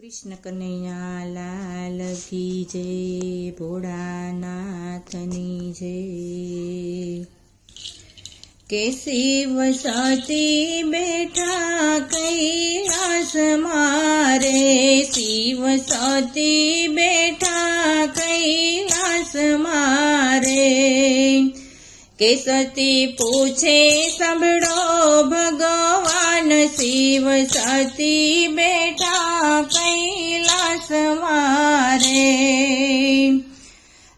કૃષ્ણ કનૈયા લાલ કી જય, ભોળાનાથની જય. કે શિવ સતી બેઠા કૈલાસ મારે? શિવ સતી બેઠા કૈલાસ મારે? કે સતી પૂછે, સાંભળો ભગવાન, શિવ સતી બેઠા મારે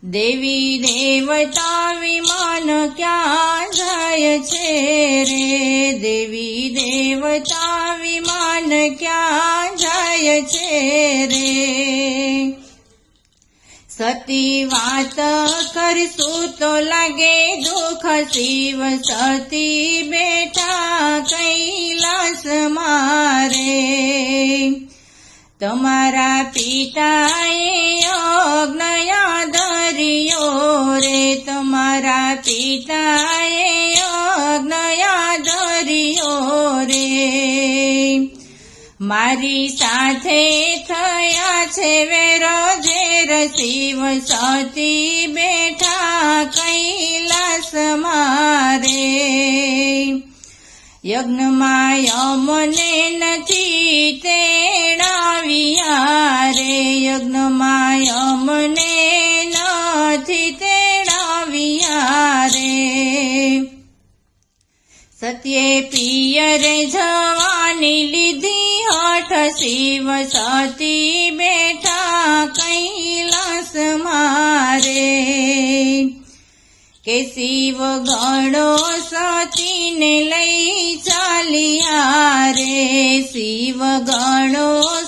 દેવી દેવતા વિમાન ક્યાં જાય છે રે? દેવી દેવતા વિમાન ક્યાં જાય છે રે? સતી વાત કરશું તો લાગે દુઃખ. શિવ સતી બેઠા કૈલાસ મારે. તમારા પિતાએ અજ્ઞયા દરિયો રે. તમારા પિતાએ અજ્ઞયા દરિયો રે. મારી સાથે થયા છે વેરો ઝેર શિવ સતી બેઠા કૈલાસ મારે. યજ્ઞમાં યમને નથી તેડાવ્યા રે યજ્ઞમાં અમને નથી તેડાવ્યા રે. સત્યે પિયરે જવાની લીધી હઠ શિવ સતી બેઠા કૈલાસ મારે. કે શિવ ગણો સતીને લઈ ચાલ્યા રે. શિવ ગણો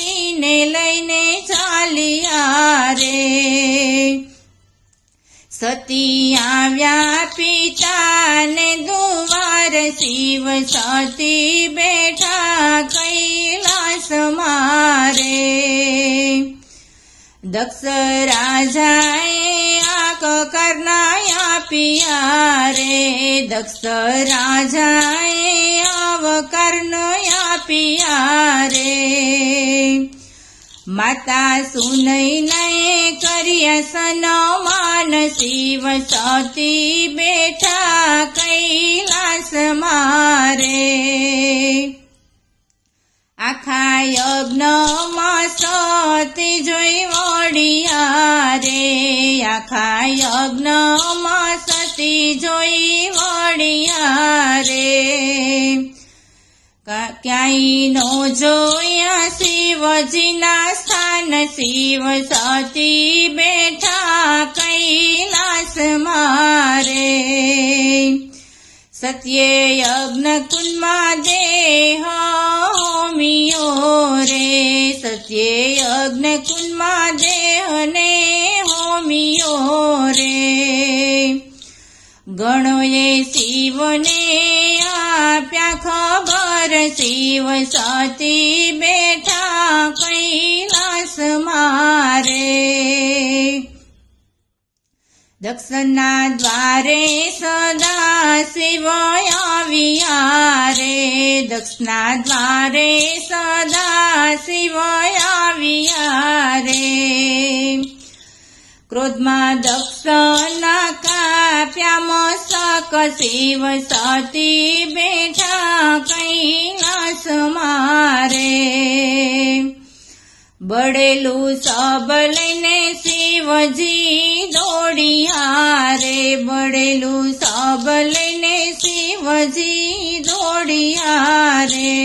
સતીને લઈને ચાલ્યા રે. સતી આવ્યા પિતાને દુવાર શિવ સતી બેઠા કૈલાસ મારે. દક્ષ રાજાએ આક કરનાયા પિયા રે. દક્ષ રાજાએ આવ કરનયા પિયા રે માતા સુનૈને કર્યા સનમાન શિવ સતી બેઠા કૈલાસ મારે આખા યજ્ઞમાં સતી જોઈ વડિયા રે આખા યજ્ઞમાં સતી જોઈ વડિયા રે ક્યાંય નો જોયા શિવજીના સ્થાન, શિવ સતી બેઠા કૈલાસ મારે. સત્યે યજ્ઞ કુંડમાં દેહ હોમિયો રે. સત્યે યજ્ઞ કુંડમાં દેહને હોમિયો રે. ગણોએ શિવને આપ્યા ખબર શિવ સતી બેઠા કૈલાસ મારે. દક્ષના દ્વારે સદા શિવ આવ્યા રે. દક્ષના દ્વારે સદા શિવ આવ્યા રે. ક્રોધમાં દક્ષના કાપ્યા મસ્તક, શિવ સતી બેઠા કૈલાસ મારે. બળેલું સબ લઈને શિવજી દોડિયા રે બળેલું સબ લઈને શિવજી દોડિયા રે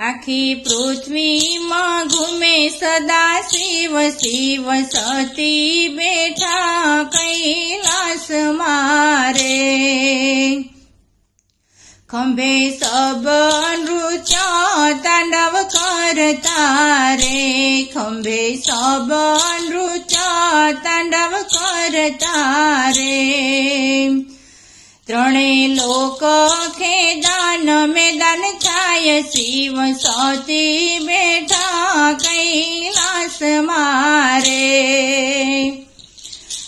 આખી પૃથ્વીમાં ઘૂમે સદા શિવ શિવ સતી બેઠા કૈલાસ મારે. ખંભે સબ નૃત્ય તાંડવ કરતા રે ખંભે સબ નૃત્ય તાંડવ કરતા રે ત્રણે લોક ખેદાન મેદાન છાય શિવ સતી બેઠા કૈલાસ મારે.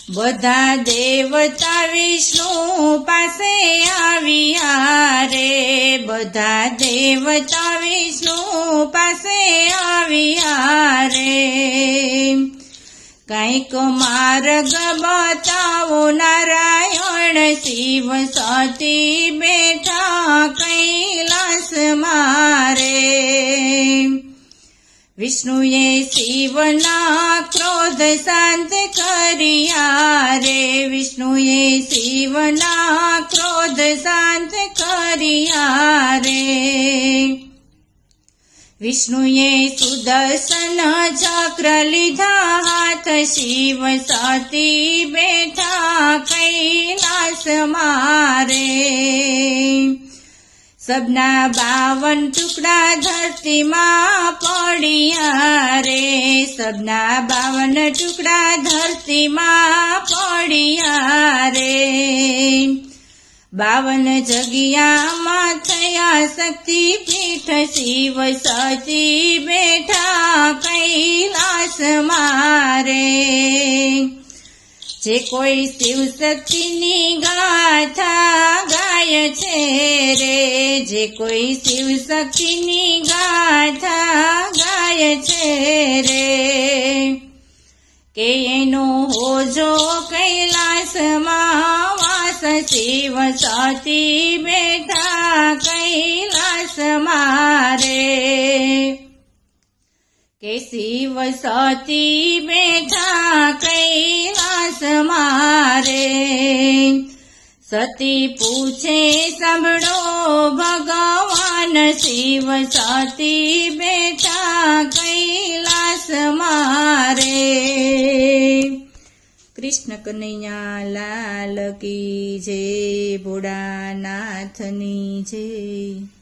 બધા દેવતા વિષ્ણુ પાસે આવ્યા રે. બધા દેવતા વિષ્ણુ પાસે કંઈક માર્ગ બતાવો નારાયણ શિવ સતી બેઠા કૈલાસ મારે. વિષ્ણુએ શિવના ક્રોધ શાંત કર્યા રે. વિષ્ણુએ શિવના ક્રોધ શાંત કર્યા વિષ્ણુએ સુદર્શન ચક્ર લીધા હાથ શિવ સતી બેઠા કૈલાસ મારે. સબના બાવન ટુકડા ધરતીમાં પડ્યા રે. સબના બાવન ટુકડા ધરતીમાં પડ્યા રે. બાવન જગ્યામાં થયા શક્તિ પીઠ શિવ સચી બેઠા કૈલાસ મારે. જે કોઈ શિવ શક્તિની ગાથા ગાય છે રે, જે કોઈ શિવ શક્તિની ગાથા ગાય છે રે. કે એનો હોજો કૈલાસમાં વાસ શિવ સતી બેઠા કૈલાસ મારે. કે શિવ સતી બેઠા કૈલાસ મારે. સતી પૂછે, સાંભળો, ભગવાન શિવ સતી બેઠા કૈલાસ મારે. કૃષ્ણ કનૈયા લાલ કી જય ભોળાનાથની જય.